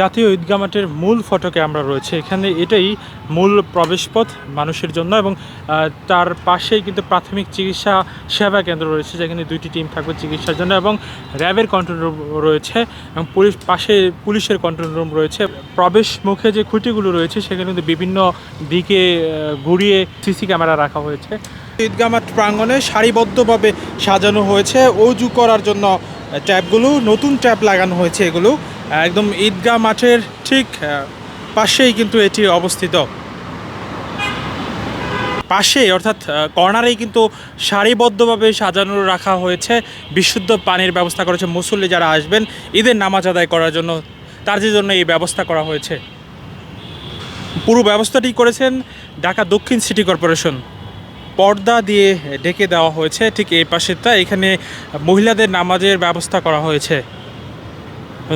জাতীয় ঈদগাহ মাঠের মূল ফটকে আমরা রয়েছে। এখানে এটাই মূল প্রবেশপথ মানুষের জন্য এবং তার পাশেই কিন্তু প্রাথমিক চিকিৎসা সেবা কেন্দ্র রয়েছে, যেখানে দুইটি টিম থাকবে চিকিৎসার জন্য এবং র্যাবের কন্ট্রোল রুম রয়েছে এবং পুলিশ, পাশে পুলিশের কন্ট্রোল রুম রয়েছে। প্রবেশ মুখে যে খুঁটিগুলো রয়েছে, সেখানে কিন্তু বিভিন্ন দিকে ঘুরিয়ে সিসি ক্যামেরা রাখা হয়েছে। ঈদগাহ মাঠ প্রাঙ্গণে সারিবদ্ধভাবে সাজানো হয়েছে। অজু করার জন্য ট্যাপগুলো নতুন ট্যাপ লাগানো হয়েছে এগুলো। একদম ঈদগাহ মাঠের ঠিক পাশেই কিন্তু এটি অবস্থিত। পাশে অর্থাৎ কর্নারেই কিন্তু সারিবদ্ধভাবে সাজানো রাখা হয়েছে, বিশুদ্ধ পানির ব্যবস্থা করেছে মুসল্লি যারা আসবেন ঈদের নামাজ আদায় করার জন্য, তার জন্য এই ব্যবস্থা করা হয়েছে। পুরো ব্যবস্থাটি করেছেন ঢাকা দক্ষিণ সিটি কর্পোরেশন। পর্দা দিয়ে ডেকে দেওয়া হয়েছে, ঠিক এই পাশেরটা, এখানে মহিলাদের নামাজের ব্যবস্থা করা হয়েছে।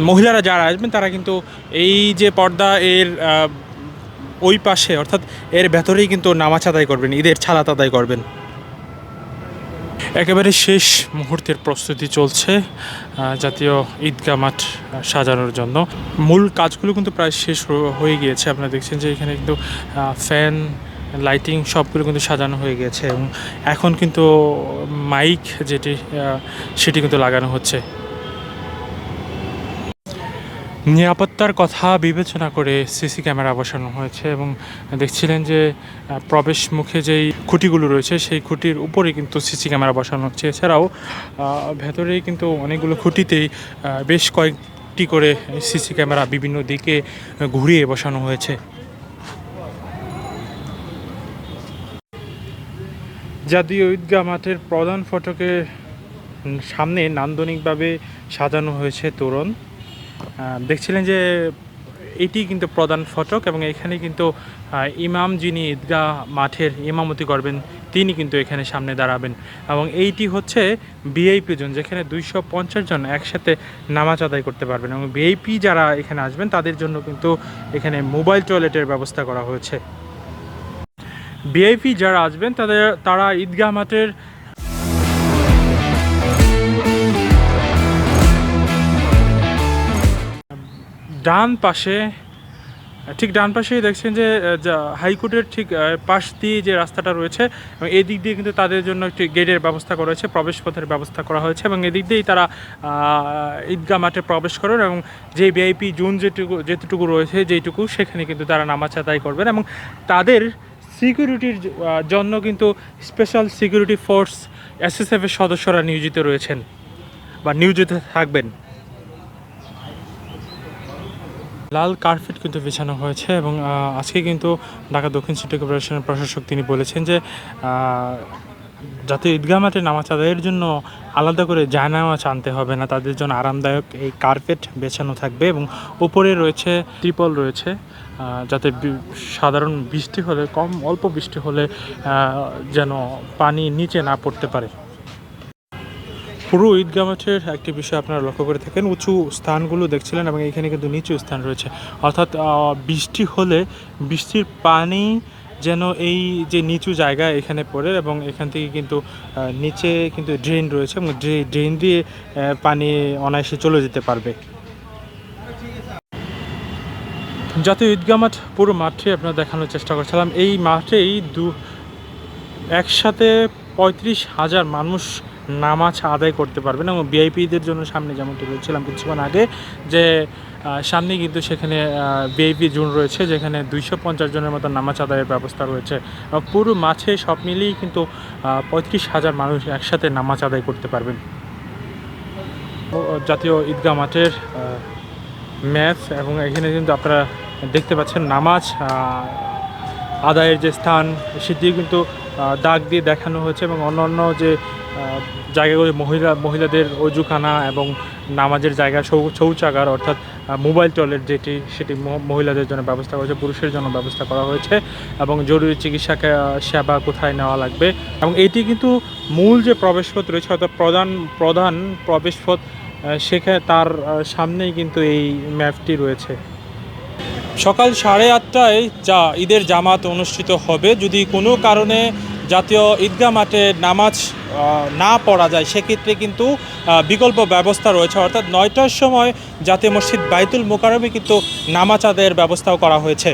মহিলারা যারা আসবেন, তারা কিন্তু এই যে পর্দা এর ওই পাশে, অর্থাৎ এর ভেতরেই কিন্তু নামাজ আদায় করবেন, ঈদের ছালাত আদায় করবেন। একেবারে শেষ মুহূর্তের প্রস্তুতি চলছে জাতীয় ঈদগাহ মাঠ সাজানোর জন্য। মূল কাজগুলো কিন্তু প্রায় শেষ হয়ে গিয়েছে, আপনারা দেখছেন যে এখানে কিন্তু ফ্যান, লাইটিং সবগুলো কিন্তু সাজানো হয়ে গেছে এবং এখন কিন্তু মাইক যেটি সেটি কিন্তু লাগানো হচ্ছে। নিরাপত্তার কথা বিবেচনা করে সিসি ক্যামেরা বসানো হয়েছে এবং দেখছিলেন যে প্রবেশ মুখে যেই খুঁটিগুলো রয়েছে, সেই খুঁটির উপরে কিন্তু সিসি ক্যামেরা বসানো হচ্ছে। এছাড়াও ভেতরেই কিন্তু অনেকগুলো খুঁটিতেই বেশ কয়েকটি করে সিসি ক্যামেরা বিভিন্ন দিকে ঘুরিয়ে বসানো হয়েছে। জাতীয় ঈদগাহ মাঠের প্রধান ফটকের সামনে নান্দনিকভাবে সাজানো হয়েছে তোরণ। দেখছিলেন যে এটি কিন্তু প্রধান ফটক এবং এখানে কিন্তু ইমাম যিনি ঈদগাহ মাঠের ইমামতি করবেন, তিনি কিন্তু এখানে সামনে দাঁড়াবেন। এবং এইটি হচ্ছে বিআইপি জন, যেখানে দুইশো পঞ্চাশ জন একসাথে নামাজ আদায় করতে পারবেন। এবং বিআইপি যারা এখানে আসবেন, তাদের জন্য কিন্তু এখানে মোবাইল টয়লেটের ব্যবস্থা করা হয়েছে। বিআইপি যারা আসবেন, তাদের, তারা ঈদগাহ মাঠের ডান পাশে, ঠিক ডান পাশেই দেখছেন যে হাইকোর্টের ঠিক পাশ দিয়ে যে রাস্তাটা রয়েছে, এবং এই দিক দিয়ে কিন্তু তাদের জন্য একটি গেটের ব্যবস্থা করা হয়েছে প্রবেশ পথের ব্যবস্থা করা হয়েছে, এবং এদিক দিয়েই তারা ঈদগাহ মাঠে প্রবেশ করেন, এবং যে ভিআইপি জোন যেটুকু যেটুকু রয়েছে, যেটুকু, সেখানে কিন্তু তারা নামাজ আদায় করবেন, এবং তাদের সিকিউরিটির জন্য কিন্তু স্পেশাল সিকিউরিটি ফোর্স এসএসএফের সদস্যরা নিয়োজিত রয়েছেন, বা নিয়োজিত থাকবেন। লাল কার্পেট কিন্তু বিছানো হয়েছে এবং আজকে কিন্তু ঢাকা দক্ষিণ সিটি কর্পোরেশনের প্রশাসক তিনি বলেছেন যে যাতে ঈদগাহ মাঠে নামাজ আদায়ের জন্য আলাদা করে জায়নামাজ আনতে হবে না, তাদের জন্য আরামদায়ক এই কার্পেট বেছানো থাকবে এবং উপরে রয়েছে ত্রিপল রয়েছে যাতে সাধারণ বৃষ্টি হলে, কম অল্প বৃষ্টি হলে যেন পানি নিচে না পড়তে পারে। পুরো ঈদগাহ মাঠের একটি বিষয় আপনারা লক্ষ্য করে থাকেন। উঁচু স্থানগুলো দেখছিলেন এবং এখানে কিন্তু নিচু স্থান রয়েছে। অর্থাৎ বৃষ্টি হলে বৃষ্টির পানি যেন এই যে নিচু জায়গা এখানে পড়ে এবং এখান থেকে কিন্তু নিচে কিন্তু ড্রেন রয়েছে এবং ড্রেন দিয়ে পানি অনায়াসে চলে যেতে পারবে। জাতীয় ঈদগাহ মাঠ পুরো মাঠে আপনার দেখানোর চেষ্টা করছিলাম। এই মাঠেই দু, একসাথে পঁয়ত্রিশ হাজার মানুষ নামাজ আদায় করতে পারবেন এবং ভিআইপিদের জন্য সামনে যেমনটি বলছিলাম কিছুক্ষণ আগে যে সামনে কিন্তু সেখানে ভিআইপি জোন রয়েছে যেখানে দুইশো পঞ্চাশ জনের মতো নামাজ আদায়ের ব্যবস্থা রয়েছে। পুরো মাঠে সব মিলিয়েই কিন্তু পঁয়ত্রিশ হাজার মানুষ একসাথে নামাজ আদায় করতে পারবেন। জাতীয় ঈদগাহ মাঠের ম্যাচ এবং এখানে কিন্তু আপনারা দেখতে পাচ্ছেন নামাজ আদায়ের যে স্থান সেটি কিন্তু দাগ দিয়ে দেখানো হয়েছে এবং অন্যান্য যে জায়গাগুলি মহিলা, মহিলাদের অজুখানা এবং নামাজের জায়গা শৌচাগার অর্থাৎ মোবাইল টয়লেট যেটি, সেটি মহিলাদের জন্য ব্যবস্থা করা হয়েছে, পুরুষের জন্য ব্যবস্থা করা হয়েছে এবং জরুরি চিকিৎসা সেবা কোথায় নেওয়া লাগবে এবং এটি কিন্তু মূল যে প্রবেশপথ রয়েছে, অর্থাৎ প্রধান প্রধান প্রবেশপথ সেখানে তার সামনেই কিন্তু এই ম্যাপটি রয়েছে। সকাল সাড়ে আটটায় যা ঈদের জামাত অনুষ্ঠিত হবে, যদি কোনো কারণে জাতীয় ঈদগাহ মাঠে নামাজ না পড়া যায়, সেক্ষেত্রে কিন্তু বিকল্প ব্যবস্থা রয়েছে। অর্থাৎ নয়টার সময় জাতীয় মসজিদ বাইতুল মোকারমে কিন্তু নামাজ আদায়ের ব্যবস্থাও করা হয়েছে।